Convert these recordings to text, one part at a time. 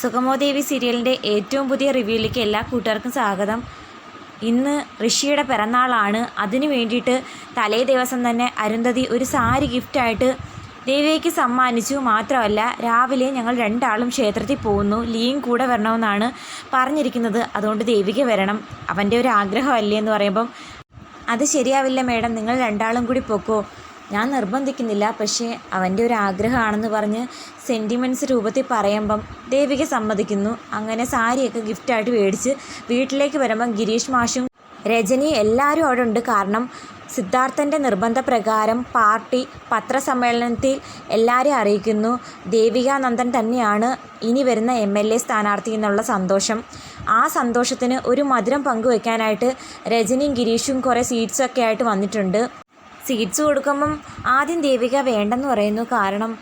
സുഗമോദേവി സീരിയലിന്റെ ഏറ്റവും പുതിയ റിവ്യൂയിലേക്ക് എല്ലാ കൂട്ടുകാർക്കും സ്വാഗതം. ഇന്ന് ഋഷിയുടെ പിറന്നാളാണ്. അതിനു വേണ്ടിയിട്ട് തലേ ദിവസം തന്നെ അരുന്ധതി ഒരു സാരി ഗിഫ്റ്റായിട്ട് ദേവിയയ്ക്ക് സമ്മാനിച്ചു. മാത്രമല്ല രാവിലെ ഞങ്ങൾ രണ്ടാളും ക്ഷേത്രത്തിൽ പോകുന്നു. ലീയും കൂടെ വരണമെന്നാണ് പറഞ്ഞിരിക്കുന്നത്. അതുകൊണ്ട് ദേവിക്ക് വരണം. അവന്റെ ഒരു ആഗ്രഹമല്ലേ എന്ന് പറയുമ്പം അത് ശരിയാവില്ല മേഡം. നിങ്ങൾ രണ്ടാളും കൂടി പൊക്കോ. ഞാൻ നിർബന്ധിക്കുന്നില്ല പക്ഷേ അവന്റെ ഒരു ആഗ്രഹമാണെന്ന് പറഞ്ഞ് സെന്റിമെന്റ്സ് രൂപത്തിൽ പറയുമ്പം ദേവിക സമ്മതിക്കുന്നു. അങ്ങനെ സാരിയൊക്കെ ഗിഫ്റ്റായിട്ട് മേടിച്ച് വീട്ടിലേക്ക് വരുമ്പം ഗിരീഷ് മാഷും രജനി എല്ലാവരും അവിടെ ഉണ്ട്. കാരണം സിദ്ധാർത്ഥന്റെ നിർബന്ധപ്രകാരം പാർട്ടി പത്രസമ്മേളനത്തിൽ എല്ലാവരെയും അറിയിക്കുന്നു. ദേവികാനന്ദൻ തന്നെയാണ് ഇനി വരുന്ന എം എൽ എ സ്ഥാനാർത്ഥി എന്നുള്ള സന്തോഷം. ആ സന്തോഷത്തിന് ഒരു മധുരം പങ്കുവെക്കാനായിട്ട് രജനിയും ഗിരീഷും കുറേ സീറ്റ്സൊക്കെ ആയിട്ട് വന്നിട്ടുണ്ട്. സീറ്റ്സ് കൊടുക്കുമ്പം ആദ്യം ദേവിക വേണ്ടെന്ന് പറയുന്നു. കാരണം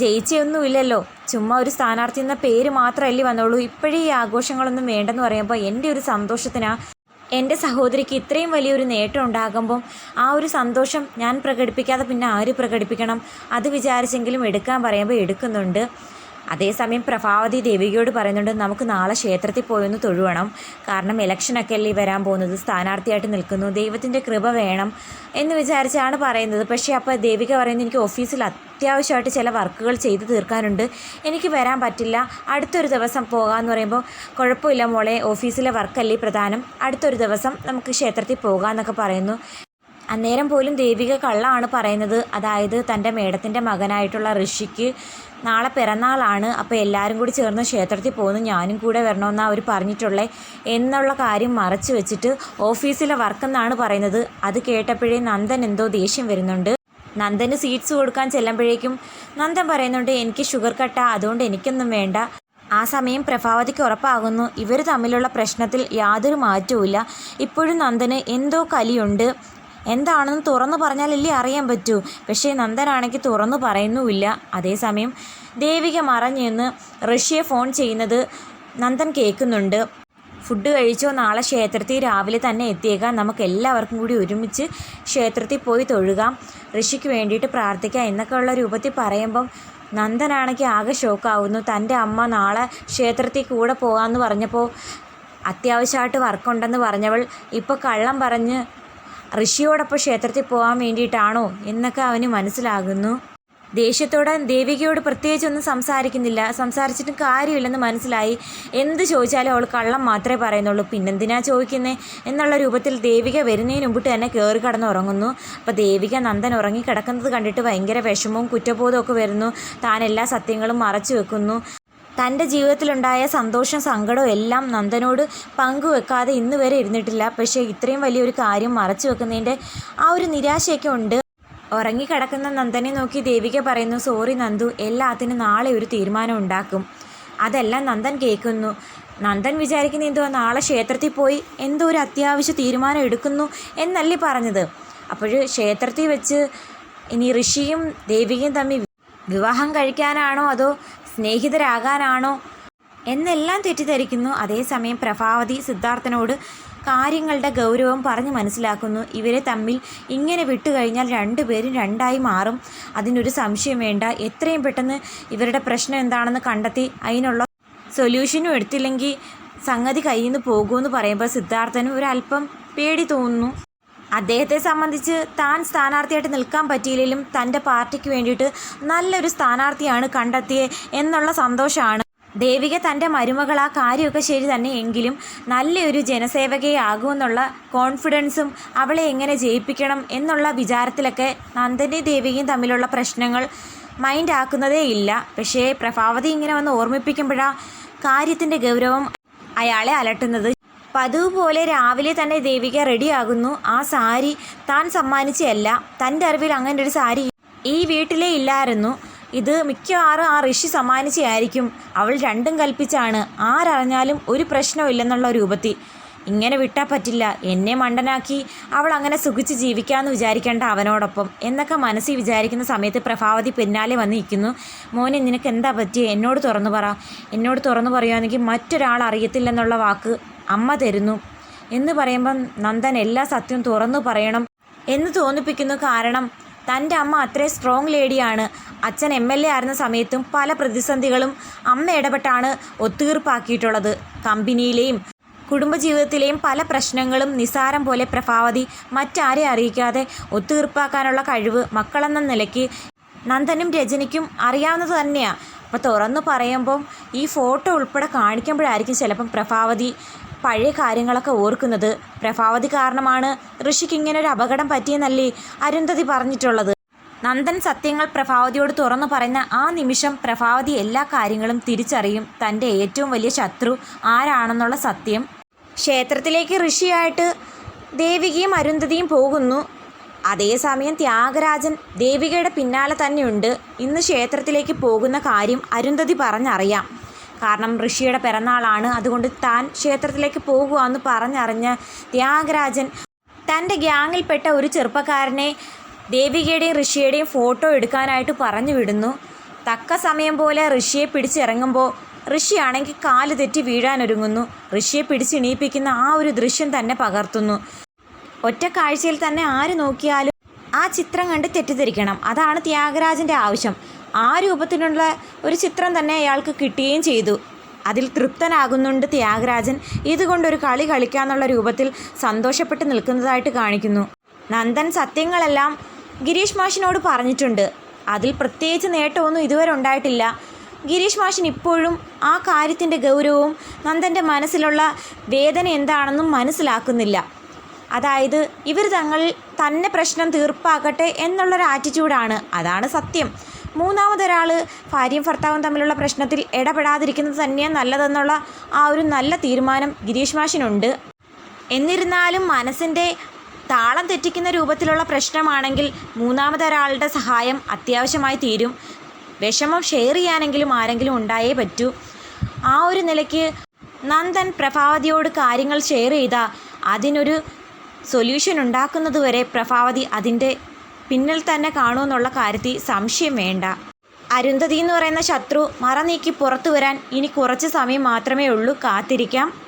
ജയിച്ചൊന്നുമില്ലല്ലോ ചുമ്മാ ഒരു സ്ഥാനാർത്ഥി എന്ന പേര് മാത്രമല്ലേ വന്നുള്ളൂ. ഇപ്പോഴേ ഈ ആഘോഷങ്ങളൊന്നും വേണ്ടെന്ന് പറയുമ്പോൾ എന്റെ ഒരു സന്തോഷത്തിനാ എന്റെ സഹോദരിക്ക് ഇത്രയും വലിയൊരു നേട്ടം ഉണ്ടാകുമ്പം ആ ഒരു സന്തോഷം ഞാൻ പ്രകടിപ്പിക്കാതെ പിന്നെ ആര് പ്രകടിപ്പിക്കണം? അത് വിചാരിച്ചെങ്കിലും എടുക്കാൻ പറയുമ്പോൾ എടുക്കുന്നുണ്ട്. അതേസമയം പ്രഭാവതി ദേവികയോട് പറയുന്നുണ്ട് നമുക്ക് നാളെ ക്ഷേത്രത്തിൽ പോയൊന്ന് തൊഴുവണം. കാരണം ഇലക്ഷനൊക്കെ അല്ലേ വരാൻ പോകുന്നത്. സ്ഥാനാർത്ഥിയായിട്ട് നിൽക്കുന്നു. ദൈവത്തിന്റെ കൃപ വേണം. എന്ന് വിചാരിച്ചാണ് പറയുന്നത്. പക്ഷേ അപ്പോൾ ദേവിക പറയുന്നത് എനിക്ക് ഓഫീസിൽ അത്യാവശ്യമായിട്ട് ചില വർക്കുകൾ ചെയ്തു തീർക്കാനുണ്ട്. എനിക്ക് വരാൻ പറ്റില്ല. അടുത്തൊരു ദിവസം പോകാമെന്ന് പറയുമ്പോൾ കുഴപ്പമില്ല മോളെ. ഓഫീസിലെ വർക്കല്ലേ പ്രധാനം. അടുത്തൊരു ദിവസം നമുക്ക് ക്ഷേത്രത്തിൽ പോകാമെന്നൊക്കെ പറയുന്നു. അന്നേരം പോലും ദേവിക കള്ളാണ് പറയുന്നത്. അതായത് തന്റെ മേഡത്തിന്റെ മകനായിട്ടുള്ള ഋഷിക്ക് നാളെ പിറന്നാളാണ്. അപ്പോൾ എല്ലാവരും കൂടി ചേർന്ന് ക്ഷേത്രത്തിൽ പോകുന്നു. ഞാനും കൂടെ വരണമെന്നാണ് അവർ പറഞ്ഞിട്ടുള്ളേ. എന്നുള്ള കാര്യം മറച്ചു വെച്ചിട്ട് ഓഫീസിലെ വർക്കെന്നാണ് പറയുന്നത്. അത് കേട്ടപ്പോഴേ നന്ദൻ എന്തോ ദേഷ്യം വരുന്നുണ്ട്. നന്ദന് സീറ്റ്സ് കൊടുക്കാൻ ചെല്ലുമ്പോഴേക്കും നന്ദൻ പറയുന്നുണ്ട് എനിക്ക് ഷുഗർ കട്ട അതുകൊണ്ട് എനിക്കൊന്നും വേണ്ട. ആ സമയം പ്രഭാവതിക്ക് ഉറപ്പാകുന്നു. ഇവർ തമ്മിലുള്ള പ്രശ്നത്തിൽ യാതൊരു മാറ്റവുമില്ല. ഇപ്പോഴും നന്ദന് എന്തോ കലിയുണ്ട്. എന്താണെന്ന് തുറന്നു പറഞ്ഞാലല്ലേ അറിയാൻ പറ്റൂ. പക്ഷേ നന്ദനാണെങ്കിൽ തുറന്നു പറയുന്നുമില്ല. അതേസമയം ദേവിക മറഞ്ഞു നിന്ന് ഋഷിയെ ഫോൺ ചെയ്യുന്നത് നന്ദൻ കേൾക്കുന്നുണ്ട്. ഫുഡ് കഴിച്ചോ നാളെ ക്ഷേത്രത്തിൽ രാവിലെ തന്നെ എത്തിയേക്കാം. നമുക്ക് എല്ലാവർക്കും കൂടി ഒരുമിച്ച് ക്ഷേത്രത്തിൽ പോയി തൊഴുകാം. ഋഷിക്ക് വേണ്ടിയിട്ട് പ്രാർത്ഥിക്കാം എന്നൊക്കെ ഉള്ള രൂപത്തിൽ പറയുമ്പം നന്ദനാണെങ്കിൽ ആകെ ഷോക്കാവുന്നു. തന്റെ അമ്മ നാളെ ക്ഷേത്രത്തിൽ കൂടെ പോകാമെന്ന് പറഞ്ഞപ്പോൾ അത്യാവശ്യമായിട്ട് വർക്കുണ്ടെന്ന് പറഞ്ഞവൾ ഇപ്പോൾ കള്ളം പറഞ്ഞ് ഋഷിയോടൊപ്പം ക്ഷേത്രത്തിൽ പോകാൻ വേണ്ടിയിട്ടാണോ എന്നൊക്കെ അവന് മനസ്സിലാകുന്നു. ദേഷ്യത്തോടെ ദേവികയോട് പ്രത്യേകിച്ചൊന്നും സംസാരിക്കുന്നില്ല. സംസാരിച്ചിട്ടും കാര്യമില്ലെന്ന് മനസ്സിലായി. എന്ത് ചോദിച്ചാലും അവൾ കള്ളം മാത്രമേ പറയുന്നുള്ളൂ. പിന്നെന്തിനാ ചോദിക്കുന്നത് എന്നുള്ള രൂപത്തിൽ ദേവിക വരുന്നതിന് മുമ്പിട്ട് തന്നെ കയറി കടന്ന് ഉറങ്ങുന്നു അപ്പോൾ ദേവിക നന്ദൻ ഉറങ്ങി കിടക്കുന്നത് കണ്ടിട്ട് ഭയങ്കര വിഷമവും കുറ്റബോധവും ഒക്കെ വരുന്നു. താൻ എല്ലാ സത്യങ്ങളും മറച്ചു വെക്കുന്നു. തന്റെ ജീവിതത്തിലുണ്ടായ സന്തോഷം സങ്കടവും എല്ലാം നന്ദനോട് പങ്കുവെക്കാതെ ഇന്ന് വരെ ഇരുന്നിട്ടില്ല. പക്ഷേ ഇത്രയും വലിയൊരു കാര്യം മറച്ചു വെക്കുന്നതിന്റെ ആ ഒരു നിരാശയൊക്കെ ഉണ്ട്. ഉറങ്ങിക്കിടക്കുന്ന നന്ദനെ നോക്കി ദേവിക പറയുന്നു സോറി നന്ദു എല്ലാത്തിനും നാളെ ഒരു തീരുമാനം ഉണ്ടാക്കും. അതെല്ലാം നന്ദൻ കേൾക്കുന്നു. നന്ദൻ വിചാരിക്കുന്ന എന്തോ നാളെ ക്ഷേത്രത്തിൽ പോയി എന്തോ ഒരു അത്യാവശ്യ തീരുമാനം എടുക്കുന്നു എന്നല്ലേ പറഞ്ഞത്. അപ്പോൾ ക്ഷേത്രത്തിൽ വെച്ച് ഇനി ഋഷിയും ദേവികയും തമ്മിൽ വിവാഹം കഴിക്കാനാണോ അതോ സ്നേഹിതരാകാനാണോ എന്നെല്ലാം തെറ്റിദ്ധരിക്കുന്നു. അതേസമയം പ്രഭാവതി സിദ്ധാർത്ഥനോട് കാര്യങ്ങളുടെ ഗൗരവം പറഞ്ഞ് മനസ്സിലാക്കുന്നു. ഇവരെ തമ്മിൽ ഇങ്ങനെ വിട്ടുകഴിഞ്ഞാൽ രണ്ടുപേരും രണ്ടായി മാറും. അതിനൊരു സംശയം വേണ്ട. എത്രയും പെട്ടെന്ന് ഇവരുടെ പ്രശ്നം എന്താണെന്ന് കണ്ടെത്തി അതിനുള്ള സൊല്യൂഷനും എടുത്തില്ലെങ്കിൽ സംഗതി കയ്യിൽ നിന്ന് പോകുമെന്ന് പറയുമ്പോൾ സിദ്ധാർത്ഥനും ഒരല്പം പേടി തോന്നുന്നു. അദ്ദേഹത്തെ സംബന്ധിച്ച് താൻ സ്ഥാനാർത്ഥിയായിട്ട് നിൽക്കാൻ പറ്റിയില്ലെങ്കിലും തന്റെ പാർട്ടിക്ക് വേണ്ടിയിട്ട് നല്ലൊരു സ്ഥാനാർത്ഥിയാണ് കണ്ടെത്തിയത് എന്നുള്ള സന്തോഷമാണ്. ദേവിക തന്റെ മരുമകൾ ആ കാര്യമൊക്കെ ശരി തന്നെ എങ്കിലും നല്ലൊരു ജനസേവകയാകുമെന്നുള്ള കോൺഫിഡൻസും അവളെ എങ്ങനെ ജയിപ്പിക്കണം എന്നുള്ള വിചാരത്തിലൊക്കെ നന്ദനി ദേവികയും തമ്മിലുള്ള പ്രശ്നങ്ങൾ മൈൻഡ് ആക്കുന്നതേ ഇല്ല. പക്ഷേ പ്രഭാവതി ഇങ്ങനെ വന്ന് ഓർമ്മിപ്പിക്കുമ്പോഴാണ് കാര്യത്തിന്റെ ഗൗരവം അയാളെ അലട്ടുന്നത്. പതിവ് പോലെ രാവിലെ തന്നെ ദേവിക റെഡിയാകുന്നു. ആ സാരി താൻ സമ്മാനിച്ചതല്ല. തന്റെ അറിവിൽ അങ്ങനെ ഒരു സാരി ഈ വീട്ടിലേ ഇല്ലായിരുന്നു. ഇത് മിക്കവാറും ആ ഋഷി സമ്മാനിച്ചായിരിക്കും അവൾ രണ്ടും കൽപ്പിച്ചാണ്. ആരറിഞ്ഞാലും ഒരു പ്രശ്നമില്ലെന്നുള്ള രൂപത്തിൽ. ഇങ്ങനെ വിട്ടാൽ പറ്റില്ല. എന്നെ മണ്ടനാക്കി അവൾ അങ്ങനെ സുഖിച്ച് ജീവിക്കാമെന്ന് വിചാരിക്കേണ്ട അവനോടൊപ്പം. എന്നൊക്കെ മനസ്സിൽ വിചാരിക്കുന്ന സമയത്ത് പ്രഭാവതി പിന്നാലെ വന്ന് നിൽക്കുന്നു. മോനെ നിനക്ക് എന്താ പറ്റിയത് എന്നോട് തുറന്നു പറ. എന്നോട് തുറന്നു പറയുകയാണെങ്കിൽ മറ്റൊരാൾ അറിയത്തില്ലെന്നുള്ള വാക്ക് അമ്മ തരുന്നു എന്ന് പറയുമ്പം നന്ദൻ എല്ലാ സത്യവും തുറന്നു പറയണം എന്ന് തോന്നിപ്പിക്കുന്നു കാരണം തന്റെ അമ്മ അത്രയും സ്ട്രോങ് ലേഡിയാണ് അച്ഛൻ എം എൽ എ ആയിരുന്ന സമയത്തും പല പ്രതിസന്ധികളും അമ്മ ഇടപെട്ടാണ് ഒത്തുതീർപ്പാക്കിയിട്ടുള്ളത്. കമ്പനിയിലെയും കുടുംബജീവിതത്തിലെയും പല പ്രശ്നങ്ങളും നിസാരം പോലെ പ്രഭാവതി മറ്റാരെ അറിയിക്കാതെ ഒത്തുതീർപ്പാക്കാനുള്ള കഴിവ് മക്കളെന്ന നിലയ്ക്ക് നന്ദനും രജനിക്കും അറിയാവുന്നത് തന്നെയാണ് അപ്പോൾ തുറന്നു പറയുമ്പം ഈ ഫോട്ടോ ഉൾപ്പെടെ കാണിക്കുമ്പോഴായിരിക്കും ചിലപ്പം പ്രഭാവതി പഴയ കാര്യങ്ങളൊക്കെ ഓർക്കുന്നത് പ്രഭാവതി കാരണമാണ് ഋഷിക്ക് ഒരു അപകടം പറ്റിയെന്നല്ലേ അരുന്ധതി പറഞ്ഞിട്ടുള്ളത്. നന്ദൻ സത്യങ്ങൾ പ്രഭാവതിയോട് തുറന്നു പറയുന്ന ആ നിമിഷം പ്രഭാവതി എല്ലാ കാര്യങ്ങളും തിരിച്ചറിയും. തന്റെ ഏറ്റവും വലിയ ശത്രു ആരാണെന്നുള്ള സത്യം. ക്ഷേത്രത്തിലേക്ക് ഋഷിയായിട്ട് ദേവികയും അരുന്ധതിയും പോകുന്നു. അതേസമയം ത്യാഗരാജൻ ദേവികയുടെ പിന്നാലെ തന്നെയുണ്ട്. ഇന്ന് ക്ഷേത്രത്തിലേക്ക് പോകുന്ന കാര്യം അരുന്ധതി പറഞ്ഞറിയാം. കാരണം ഋഷിയുടെ പിറന്നാളാണ്. അതുകൊണ്ട് താൻ ക്ഷേത്രത്തിലേക്ക് പോകുകയെന്ന് പറഞ്ഞറിഞ്ഞ് ത്യാഗരാജൻ തന്റെ ഗ്യാങ്ങിൽപ്പെട്ട ഒരു ചെറുപ്പക്കാരനെ ദേവികയുടെയും ഋഷിയുടെയും ഫോട്ടോ എടുക്കാനായിട്ട് പറഞ്ഞു വിടുന്നു. തക്ക സമയം പോലെ ഋഷിയെ പിടിച്ചിറങ്ങുമ്പോൾ ഋഷിയാണെങ്കിൽ കാൽ തെറ്റി വീഴാനൊരുങ്ങുന്നു. ഋഷിയെ പിടിച്ചിണീപ്പിക്കുന്ന ആ ഒരു ദൃശ്യം തന്നെ പകർത്തുന്നു. ഒറ്റ കാഴ്ചയിൽ തന്നെ ആര് നോക്കിയാലും ആ ചിത്രം കണ്ട് തെറ്റിദ്ധരിക്കണം. അതാണ് ത്യാഗരാജന്റെ ആവശ്യം. ആ രൂപത്തിലുള്ള ഒരു ചിത്രം തന്നെ അയാൾക്ക് കിട്ടുകയും ചെയ്തു. അതിൽ തൃപ്തനാകുന്നുണ്ട് ത്യാഗരാജൻ. ഇതുകൊണ്ടൊരു കളി കളിക്കാന്നുള്ള രൂപത്തിൽ സന്തോഷപ്പെട്ട് നിൽക്കുന്നതായിട്ട് കാണിക്കുന്നു. നന്ദൻ സത്യങ്ങളെല്ലാം ഗിരീഷ് മാഷിനോട് പറഞ്ഞിട്ടുണ്ട്. അതിൽ പ്രത്യേകിച്ച് നേട്ടമൊന്നും ഇതുവരെ ഉണ്ടായിട്ടില്ല. ഗിരീഷ് മാഷിൻ ഇപ്പോഴും ആ കാര്യത്തിന്റെ ഗൗരവവും നന്ദന്റെ മനസ്സിലുള്ള വേദന എന്താണെന്നും മനസ്സിലാക്കുന്നില്ല. അതായത് ഇവർ തങ്ങൾ തന്നെ പ്രശ്നം തീർപ്പാക്കട്ടെ എന്നുള്ളൊരു ആറ്റിറ്റ്യൂഡാണ് അതാണ് സത്യം. മൂന്നാമതൊരാൾ ഭാര്യയും ഭർത്താവും തമ്മിലുള്ള പ്രശ്നത്തിൽ ഇടപെടാതിരിക്കുന്നത് തന്നെയാണ് നല്ലതെന്നുള്ള ആ ഒരു നല്ല തീരുമാനം ഗിരീഷ് മാഷിനുണ്ട്. എന്നിരുന്നാലും മനസ്സിന്റെ താളം തെറ്റിക്കുന്ന രൂപത്തിലുള്ള പ്രശ്നമാണെങ്കിൽ മൂന്നാമതൊരാളുടെ സഹായം അത്യാവശ്യമായി തീരും. വിഷമം ഷെയർ ചെയ്യാനെങ്കിലും ആരെങ്കിലും ഉണ്ടായേ പറ്റൂ. ആ ഒരു നിലയ്ക്ക് നന്ദൻ പ്രഭാവതിയോട് കാര്യങ്ങൾ ഷെയർ ചെയ്താൽ അതിനൊരു സൊല്യൂഷൻ ഉണ്ടാക്കുന്നതുവരെ പ്രഭാവതി അതിന്റെ പിന്നിൽ തന്നെ കാണുമെന്നുള്ള കാര്യത്തിൽ സംശയം വേണ്ട. അരുന്ധതി എന്ന് പറയുന്ന ശത്രു മറ നീക്കി പുറത്തു വരാൻ ഇനി കുറച്ച് സമയം മാത്രമേ ഉള്ളൂ. കാത്തിരിക്കാം.